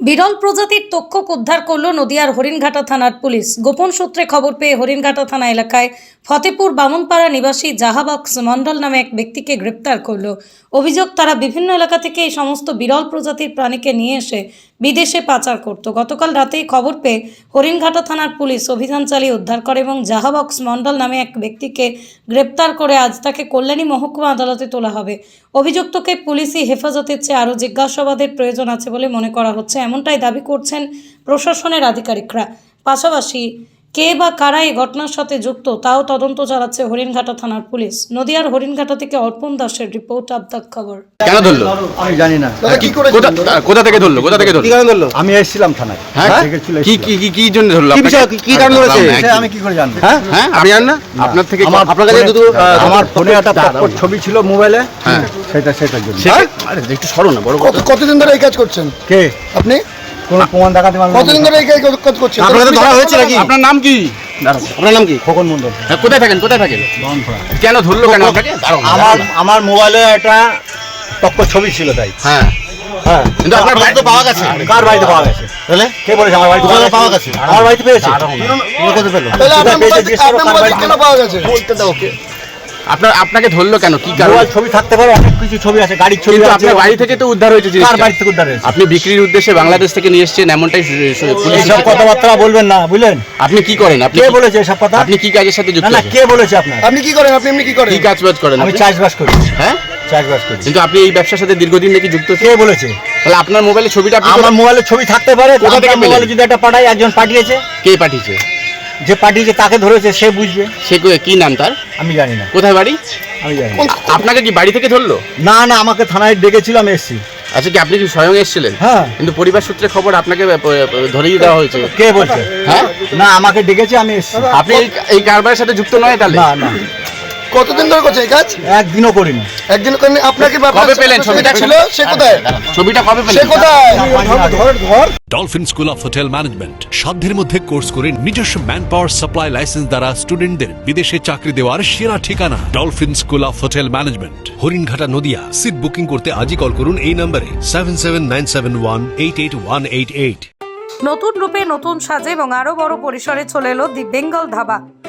বিরল প্রজাতির তক্ষক উদ্ধার করল নদিয়ার হরিণঘাটা থানার পুলিশ। গোপন সূত্রে খবর পেয়ে হরিণঘাটা থানা এলাকায় ফতেপুর বামনপাড়া নিবাসী জাহাবক্স মণ্ডল নামে এক ব্যক্তিকে গ্রেপ্তার করল। অভিযোগ, তারা বিভিন্ন এলাকা থেকে এই সমস্ত বিরল প্রজাতির প্রাণীকে নিয়ে এসে বিদেশে পাচার করত। গতকাল রাতেই খবর পেয়ে হরিণঘাটা থানার পুলিশ অভিযান চালিয়ে উদ্ধার করে এবং জাহাবক্স মণ্ডল নামে এক ব্যক্তিকে গ্রেপ্তার করে আজ তাকে কল্যাণী মহকুমা আদালতে তোলা হবে। অভিযুক্তকে পুলিশি হেফাজতের চেয়ে আরও জিজ্ঞাসাবাদের প্রয়োজন আছে বলে মনে করা হচ্ছে। এমনটাই দাবি করছেন প্রশাসনের আধিকারিকরা। পাশাপাশি কে বা কারা এই ঘটনার সাথে যুক্ত তাও তদন্ত চালাচ্ছে হরিণঘাটা থানার পুলিশ। নদিয়ার হরিণঘাটা থেকে অর্পণ দাসের রিপোর্ট আব দ্য খবর। কেন ধরলো? আমি জানি না। কি- কোথা কোথা থেকে ধরলো? কোথা থেকে ধরলো? কি ধরলো? আমি এসেছিলাম থানায়। হ্যাঁ? কি কি কি কি জন্য ধরলো? কি বিষয়, কি- কারণ ধরেছে? আমি কি করে জানব? হ্যাঁ? হ্যাঁ? আপনি জানেন না? আপনার থেকে আপনার কাছে দুটো, আমার ফোনে একটা পাসপোর্ট ছবি ছিল মোবাইলে। হ্যাঁ। সেটা সেটার জন্য। আরে একটু সরো না বড় কত কতদিন ধরে এই কাজ করছেন? কে? আপনি? কোনো প্রমাণ দেখাতে পারবেন কতদিন ধরে এই কাজ করছেন আপনাকে তো ধরা হয়েছে নাকি আপনার নাম কি? আপনার নাম কি? খোকন মন্ডল হ্যাঁ, কোথায় থাকেন কোথায় থাকেন? কেন ধরলো কেন আপনাকে? আমার আমার মোবাইলে একটা টক্কর ছবি ছিল তাই। হ্যাঁ। হ্যাঁ। কিন্তু আপনার আপনার পাওয়া গেছে? কার বাড়িতে পাওয়া গেছে? তাহলে? কে বলেছে আমার বাড়িতে পাওয়া গেছে। আমার বাড়িতে পেয়েছে? কোথায় পেল? তাহলে আপনার পাওয়া গেছে? বলতে দাও ওকে। আপনার আপনাকে ধরলো কেন? কি কারণ? ছবি থাকতে পারে অনেক কিছু ছবি আছে গাড়ির ছবি কিন্তু আপনার বাড়ি থেকে তো উদ্ধার হয়েছে জিনিসটা। বাড়ি থেকে উদ্ধার হয়েছে? আপনি বিক্রির উদ্দেশ্যে বাংলাদেশ থেকে নিয়ে এসেছেন এমনটাই পুলিশ এইসব কথাবার্তা বলবেন না বুঝলেন? আপনি কি করেন? আপনি কে বলেছে এসব কথা? আপনি কি কাজের সাথে যুক্ত না কে বলেছে আপনার? আপনি কি করেন? আপনি এমনি কি করেন? কি কাজ বাজ করেন আমি? চাষবাস করি। হ্যাঁ? চাষবাস করি। কিন্তু আপনি এই ব্যবসার সাথে দীর্ঘদিন নাকি যুক্ত কে বলেছে? তাহলে আপনার মোবাইলে ছবিটা আমার মোবাইলে ছবি থাকতে পারে কোথা থেকে মোবাইলে যদি একটা পাঠাই একজন পাঠিয়েছে। কে পাঠিয়েছে? যে পাঠিয়েছে তাকে ধরেছে সে বুঝবে। সে কো- কি নাম তার? আমি জানি না। কোথায় বাড়ি? আমি জানি না। আপনাকে কি বাড়ি থেকে ধরলো? না না আমাকে থানায় ডেকেছিল আমি এসেছি। আচ্ছা কি আপনি কি স্বয়ং এসেছিলেন? হ্যাঁ। কিন্তু পরিবার সূত্রে খবর আপনাকে আহ, ধরিয়ে দেওয়া হয়েছে। কে বলছে? হ্যাঁ? না আমাকে ডেকেছে আমি এসেছি। আপনি এই- এই কারবারের সাথে যুক্ত নয় তাহলে? না না। কতদিন ধরে করছেন এই কাজ? একদিনও করিনি। একদিন করেন। আপনাকে কবে পেলেন ছবিটা ছবিটা? ছিল সে কোথায়? ছবিটা কবে পেলেন? সে কোথায়? ধর ধর। Dolphin school of hotel management সাধ্যের মধ্যে কোর্স করে নিজস্ব ম্যান পাওয়ার সাপ্লাই লাইসেন্স দ্বারা স্টুডেন্টদের বিদেশে চাকরি দেওয়ার সেরা ঠিকানা। Dolphin school of hotel management Haringhata Nadia. Seat booking করতে আজই কল করুন এই নম্বরে seven seven nine seven one eight eight one eight eight নতুন রূপে নতুন সাজে এবং আরও বড় পরিসরে চলে এলো দি বেঙ্গল ধাবা